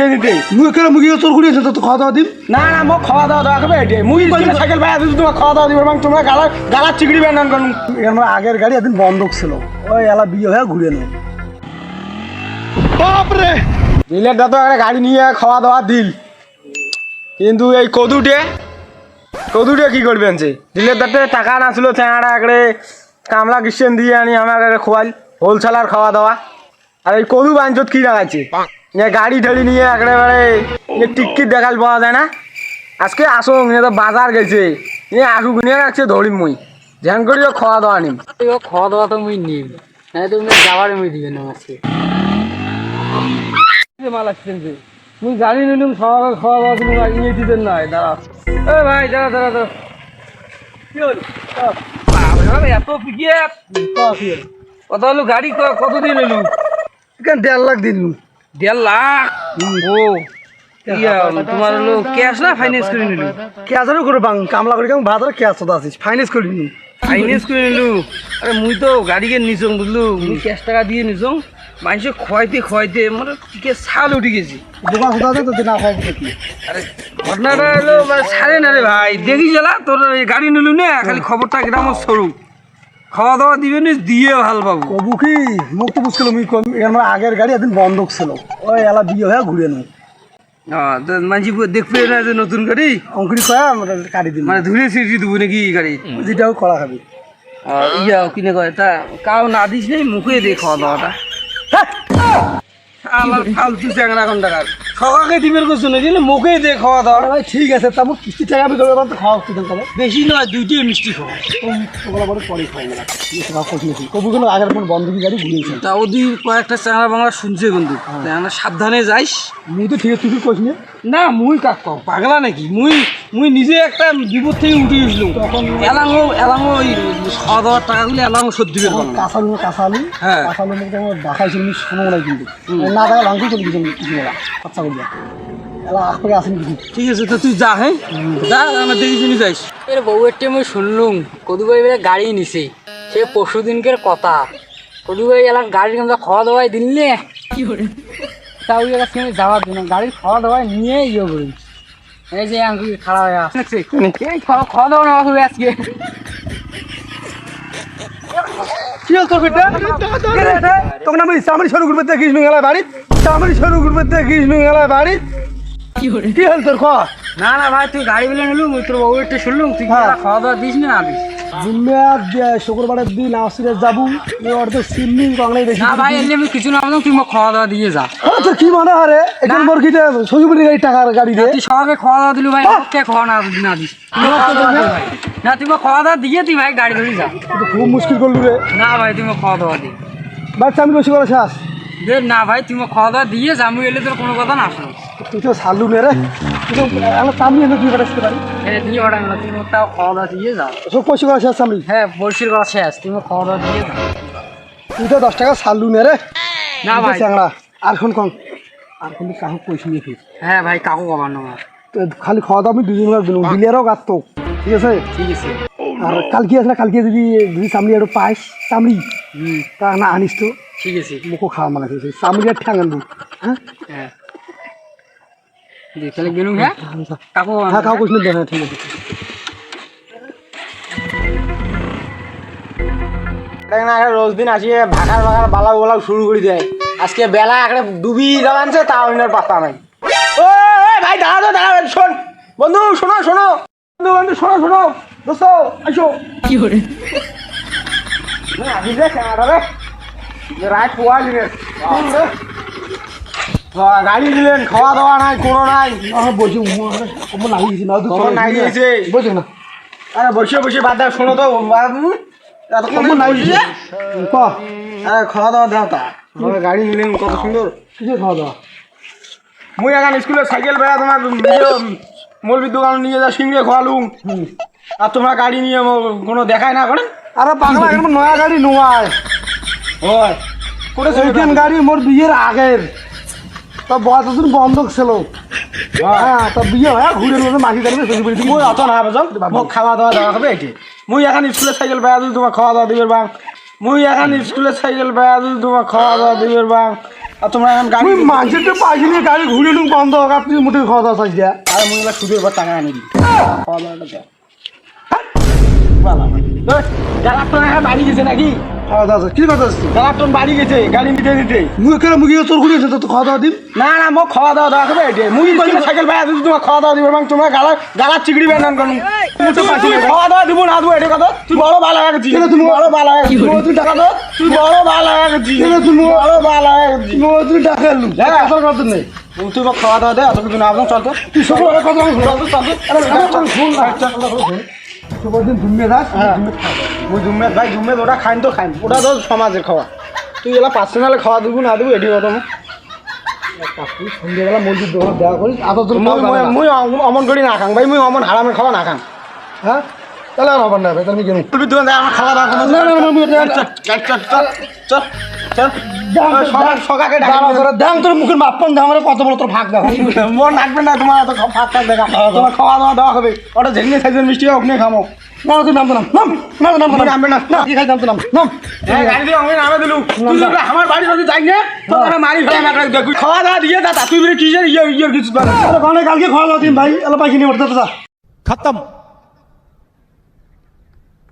শিখে দিতে। মুই কেন মুখে তোর ঘুরে আছে তো খাওয়া দাওয়া না না খাওয়া দাওয়া দেওয়া খাবে এটি মুই স্কুলে সাইকেল ভাই দিদি তোমার খাওয়া দাওয়া দিবে এবং তোমরা গালা গালা চিকড়ি বেন্ডান করুন আমার আগের গাড়ি একদিন বন্ধক ছিল। ওই এলা বিয়ে হয়ে ঘুরে নেই বাপরে! দিলের দাদু একটা গাড়ি নিয়ে খাওয়া দাওয়া দিল। কিন্তু এই কদুটে কদুটে কি করবেন সে দিলের দাঁতে টাকা না ছিল একড়ে কামলা কিষেন দিয়ে আনি একটা খোয়াল। হোলসেলার খাওয়া দাওয়া। আর এই কদু বাঞ্চত কি লাগাচ্ছে যে গাড়ি ঢাড়ি নিয়ে একেবারে যে টিকিট দেখাল পাওয়া যায় না। আজকে আসুক নিয়ে তো বাজার গেছে। নিয়ে আসুক নিয়ে রাখছে ধরিম মুই। ধ্যান করিও খাওয়া দাওয়া নিম। খাওয়া দাওয়া তো মুই নিম। না তো উনি যাওয়ার মুই দিবেন আমাকে মাল আসছেন যে? মুই গাড়ি নিলাম খাওয়া খাওয়া দাওয়া তুমি ইয়ে দিতেন না। দাঁড়া এ ভাই দাঁড়া দাঁড়া দাঁড়া। কি হলো? এত পিকিয়ে কত হলো? গাড়ি কতদিন এলো দেড় লাখ দিন দেড় লাখ? ও তোমার হলো ক্যাশ না ফাইন্যান্স করে নিল? ক্যাশারও করে বাং কামলা করে কেমন ভাত ক্যাশ তো আছিস? ফাইন্যান্স করে নিন ফাইন্যান্স করে নিলু? আরে মুই তো গাড়িকে নিছং বুঝলু? মুই ক্যাশ টাকা দিয়ে নিছং। মানুষে খোয়াইতে খোয়াইতে মানে টিকে ছাল উঠে গেছি। দোকান খোদা আছে তো দিন খাওয়া আরে ঘটনাটা হলো মানে ছাড়ে না রে ভাই। দেখি জ্বালা তোর গাড়ি নিলু না খালি খবরটা গ্রাম সরু খাওয়া দাওয়া দিবেন নি দিয়ে ভালো পাবো। কবু কি? মুখ তো বুঝছিল আমার আগের গাড়ি একদিন বন্ধক ছিল। ওই এলা বিয়ে হয়ে ঘুরে নো মাঝি দেখবে না যে নতুন গাড়ি? অঙ্কুরি কয়া আমরা গাড়ি দিন মানে ধুয়ে সিটি দেবো নাকি গাড়ি? যেটাও করা খাবি ইয়া কিনে কয় তা কাউ না দিস নেই মুখে দিয়ে খাওয়া দাওয়াটা। আমার ফালতু চ্যাংরা কোন টাকার সকাকে দিবের করছ নাকি না মুখে দিয়ে খাওয়া দাওয়া। ভাই ঠিক আছে তা মুখ কিস্তি টাকা আমি করব তো খাওয়া কিনে খাব বেশি নয় দুইটাই মিষ্টি খাওয়া ওগুলো বড় পরে খাই না। খাওয়া কঠিন কবু কোনো আগের কোন বন্ধকি গাড়ি ঘুরিয়েছে? তা ওদি কয়েকটা চ্যাংরা বাংলা শুনছে কিন্তু। চ্যাংরা সাবধানে যাইস। মুই তো ঠিক আছে তুই কোচ না? মুই কাক পাগলা নাকি? মুই মুই নিজে একটা বিপদ থেকে উঠে গেছিলাম। তখন এলাঙো এলাঙো ওই খাওয়া দাওয়ার টাকাগুলো এলাঙো শোধ দিবে পারলাম না। কাঁচা আলু হ্যাঁ। কাঁচা আলু মুখে আমার দেখাইছিল আমি শোনো নাই কিন্তু। না দেখা ভাঙতে চলে কিছু কিছু বলা আচ্ছা কিছু ঠিক আছে তো তুই যা হ্যাঁ? যা আমার দেখি শুনি যাইস এর বউয়ের টেমে শুনলুম কদু ভাই গাড়ি নিছে। সে পরশু দিনকের কথা। কদু ভাই এলার গাড়ির কিন্তু খাওয়া দাওয়াই দিলে কি করে? তাও এলাকার সঙ্গে যাওয়ার জন্য গাড়ির খাওয়া দাওয়াই নিয়ে ইয়ে করি। এই যে আঙ্কি খাড়া হয়ে আসছে এই খাওয়া খাওয়া দাওয়া না হবে আজকে। কি হল তোর বেটা সরু দেখিস নি বাড়ি চামড়ি সরু গ্রুপে দেখিস নি বাড়ি কি হল তোর খ? না না ভাই তুই গাড়ি বলে নিলুম তোর বউয়ের টা শুনলুম তুই হ্যাঁ। খাওয়া দাওয়া দিস না না দিস শুক্রবারের দিন আসিরে যাব অর্ধেক সিন্নি বাংলায় বেশি না ভাই এমনি আমি কিছু না তুই মোক খাওয়া দাওয়া দিয়ে যা। তোর কি মনে রে? এখন মোর কিতে সজুপুরি গাড়ি টাকার গাড়ি রে তুই সবাইকে খাওয়া দাওয়া দিলু ভাই কে খাওয়া না না দিস। তুই মোক খাওয়া দাওয়া দে ভাই। না তুই মোক খাওয়া দাওয়া দিয়ে তুই ভাই গাড়ি ধরে যা। তো খুব মুশকিল করলু রে। না ভাই তুমি খাওয়া দাওয়া দি। বাচ্চা আমি বেশি করে শ্বাস দে না ভাই তুমি খাওয়া দাওয়া দিয়ে যাব এলে তোর কোনো কথা না আসলো তুই তো সালু নে রে। তুই আমার সামনে এনে তুই বেড়াতে পারি এনে দিয়ে ওটা না তুমি তাও খাওয়া দাওয়া দিয়ে যাও সব পয়সা করে শ্বাস সামনে হ্যাঁ বলছির কথা শেষ তুমি খাওয়া দাওয়া দিয়ে যাও তুই তো দশ টাকা সালু নে রে। না ভাই। চ্যাংড়া। আর কোন কম আর কোন কাহু পয়সা নিয়ে ফির। হ্যাঁ ভাই কাকু কবার না তো খালি খাওয়া দাওয়া আমি দুজন দিলেরও গাত তো। ঠিক আছে? ঠিক আছে। আর কালকে আসলে কালকে যদি যদি চামড়ি একটু পাইস চামড়ি তা না আনিস তো ঠিক আছে। মুখও খাওয়া মানে চামড়ি আর ঠ্যাং আনব হ্যাঁ হ্যাঁ দি, তাহলে গেলুম হ্যাঁ কাকু হ্যাঁ হ্যাঁ ঠিক আছে। রোজ দিন আসিয়ে ভাগার ভাগার বালা বলা শুরু করে দেয় আজকে বেলা একটা ডুবি জ্বালানছে তা অন্যের পাত্তা নাই। ও ভাই দাঁড়া তো দাঁড়া শোন। বন্ধু শোনো শোনো। শোনো শোনো। দোস্ত আসো কি করে আসিস রে ক্যামেরা রে যে রাত পোয়াল রে গাড়ি দিলেন খাওয়া দাওয়া নাই কোনো নাই। নাই গেছি না কখন নাই গেছে? বলছি না। আরে বসে বসে বাদ দাও শোনো তো বাবু, এতক্ষণ বসে? ক আরে খাওয়া দাওয়া দাও তা। গাড়ি নিলেন কত সুন্দর। কিসে খাওয়া দাওয়া? মুই এখন স্কুলে সাইকেল বেড়া তোমার মৌলবির দোকান নিয়ে যা সিংহে খোয়ালুম। আর তোমরা গাড়ি নিয়ে কোনো দেখাই না করেন? আরে পাগলা এখন নয়া গাড়ি নোয়ায়। হয় সেইখান গাড়ি মোর বিয়ের আগের। তো বয়স বন্ধক ছিল। হ্যাঁ তো বিয়ে হয় ঘুরে দাঁড়িয়ে সজি পড়ি মুই অত না বাজাও মোক খাওয়া দাওয়া দেওয়া হবে এটি। মুই এখন স্কুলে সাইকেল বেড়া দিল তোমার খাওয়া দাওয়া দিবের বাং মুই এখন স্কুলে সাইকেল বেড়া দিল তোমার খাওয়া দাওয়া দিবের বাং আর তোমরা গাড়ি পাইছি নিয়ে গাড়ি ঘুরে মুঠে খাওয়া দাওয়া চাইছি দিয়া আর মনে হয় সুদের এবার টাকা আনি খাওয়া দাওয়াটা দেয় বাড়ি গেছে নাকি? খাওয়া দাওয়া কি কথা আসছি গালাটন বাড়ি গেছে গাড়ি নিতে দিতে মুখে কেন মুখে তোর ঘুরে তো তো খাওয়া দাওয়া দিন না না মোক খাওয়া দাওয়া দেওয়া হবে এটা। মুই কইলে সাইকেল ভাই তোমার খাওয়া দাওয়া দিব এবং তোমার গালা গালা চিগড়ি বেন না কোন তুই খাওয়া দাওয়া দিব না দিব এটা কথা। তুই বড় ভালো লাগে কেন তুমি বড় ভালো লাগে তুই টাকা দাও তুই বড় ভালো লাগে কেন তুমি বড় ভালো লাগে তুই তুই টাকা এলু। হ্যাঁ। আসল কথা নেই। তুই মোক খাওয়া দাওয়া দে অত কিছু না আপনার চল তো। তুই সব কথা কথা চল তো চল তো। আরে চল শুন না। সব দিন ঘুমিয়ে যাস হ্যাঁ। ভাই ওটা খাইন তো খাইন ওটা তো সমাজের খাওয়া তুই এলা পার্সোনালে খাওয়া দিব না দিব এটি কথা। সন্ধ্যেবেলা মন্দির দেওয়া করিস মুই- অমন করি না খাং ভাই মুই অমন হারামের খাওয়া না খাং। হ্যাঁ? তাহলে আর হবার না ভাই তাহলে আমি কেন তুই দোকান থেকে আমার খাওয়া দাওয়া কোনো না, না, না, আমি এটা- চল চল চল চল চল সকাল সকাকে দাঁড়া তোরা দেখ তোর মুখের মাপন দেখ আমার কত বড় তোর ভাগ দেখ রাখবে না তোমার এত ফাঁক ফাঁক দেখা। তোমার খাওয়া দাওয়া দেওয়া হবে। ওটা ঝেঙে সাইজের মিষ্টি ওখানে খামো। না তুই নাম তো নাম। নাম না নাম। তুই নামবে না। না কি খাই নাম। তো নাম। নাম গাড়ি দিয়ে আমি নামে দিলু। তুই যদি আমার বাড়ি যদি যাই না তো তারা মারি ফেলে আমাকে দেখবি। খাওয়া দাওয়া দিয়ে দাদা তুই বলে কিসের ইয়ে ইয়ে কিছু করে? আরে কালকে কালকে খাওয়া দাওয়া দিন ভাই পাইকি